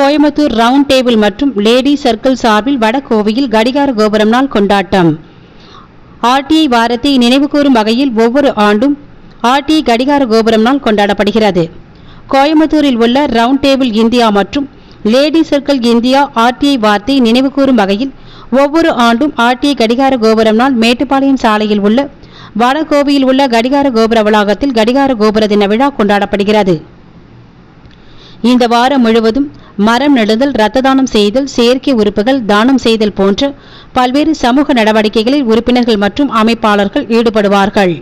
Coimbatore round table மற்றும் lady circle சார்பில் வடகோவையில் கடிகார கோபுரம் நாள் கொண்டாட்டம். ஆர்டிஐ வாரத்தை நினைவுகூரும் வகையில் ஒவ்வொரு ஆண்டும் ஆர்டிஐ கடிகார கோபுரம் நாள் கொண்டாடப்படுகிறது. கோயம்புத்தூரில் உள்ள ரவுண்ட் டேபிள் இந்தியா மற்றும் லேடி சர்க்கிள் இந்தியா ஆர்டிஐ வார்த்தை நினைவுகூரும் வகையில் ஒவ்வொரு ஆண்டும் ஆர்டிஐ கடிகார கோபுரம் நாள் மேட்டுப்பாளையம் சாலையில் உள்ள வடகோவையில் உள்ள கடிகார கோபுர வளாகத்தில் கடிகார கோபுர தின விழா கொண்டாடப்படுகிறது. இந்த வாரம் முழுவதும் மரம் நடுதல் இரத்த தானம் செய்தல் செயற்கை உறுப்புகள் தானம் செய்தல் போன்ற பல்வேறு சமூக நடவடிக்கைகளில் உறுப்பினர்கள் மற்றும் அமைப்பாளர்கள் ஈடுபடுவார்கள்.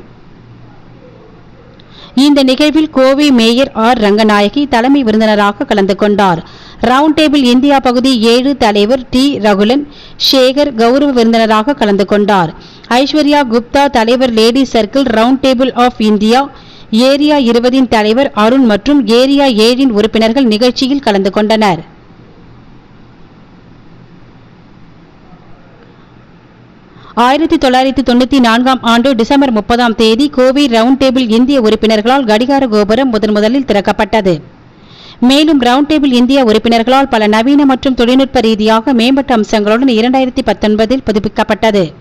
இந்த நிகழ்வில் கோவை மேயர் ஆர். ரங்கநாயகி தலைமை விருந்தினராக கலந்து கொண்டார். ரவுண்ட் டேபிள் இந்தியா பகுதி ஏழு தலைவர் டி. ரகுலன் சேகர் கௌரவ விருந்தினராக கலந்து கொண்டார். ஐஸ்வர்யா குப்தா தலைவர் lady circle round table of India area இருபதின் தலைவர் அருண் மற்றும் ஏரியா ஏழின் உறுப்பினர்கள் நிகழ்ச்சியில் கலந்து கொண்டனர். ஆயிரத்தி தொள்ளாயிரத்தி தொண்ணூத்தி நான்காம் ஆண்டு டிசம்பர் முப்பதாம் தேதி கோவை ரவுண்ட் டேபிள் இந்திய உறுப்பினர்களால் கடிகார கோபுரம் முதன் முதலில் திறக்கப்பட்டது. மேலும் ரவுண்ட் டேபிள் இந்திய உறுப்பினர்களால் பல நவீன மற்றும் தொழில்நுட்ப ரீதியாக மேம்பட்ட அம்சங்களுடன் இரண்டாயிரத்தி பத்தொன்பதில் புதுப்பிக்கப்பட்டது.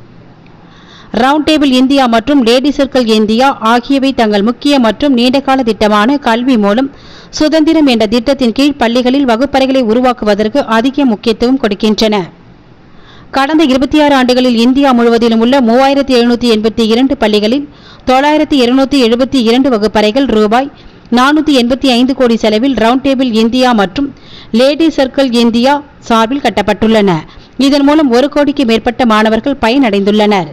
ரவுண்ட் டேபிள் இந்தியா மற்றும் லேடி சர்க்கிள் இந்தியா ஆகியவை தங்கள் முக்கிய மற்றும் நீண்டகால திட்டமான கல்வி மூலம் சுதந்திரம் என்ற திட்டத்தின் கீழ் பள்ளிகளில் வகுப்பறைகளை உருவாக்குவதற்கு அதிக முக்கியத்துவம் கொடுக்கின்றன. கடந்த இருபத்தி ஆறு ஆண்டுகளில் இந்தியா முழுவதிலும் உள்ள மூவாயிரத்தி எழுநூத்தி எண்பத்தி இரண்டு பள்ளிகளில் தொள்ளாயிரத்தி இருநூத்தி எழுபத்தி இரண்டு வகுப்பறைகள் ரூபாய் நானூற்றி எண்பத்தி ஐந்து கோடி செலவில் ரவுண்ட் டேபிள் இந்தியா மற்றும் லேடி சர்க்கிள் இந்தியா சார்பில் கட்டப்பட்டுள்ளன. இதன் மூலம் ஒரு கோடிக்கு மேற்பட்ட மாணவர்கள் பயனடைந்துள்ளனர்.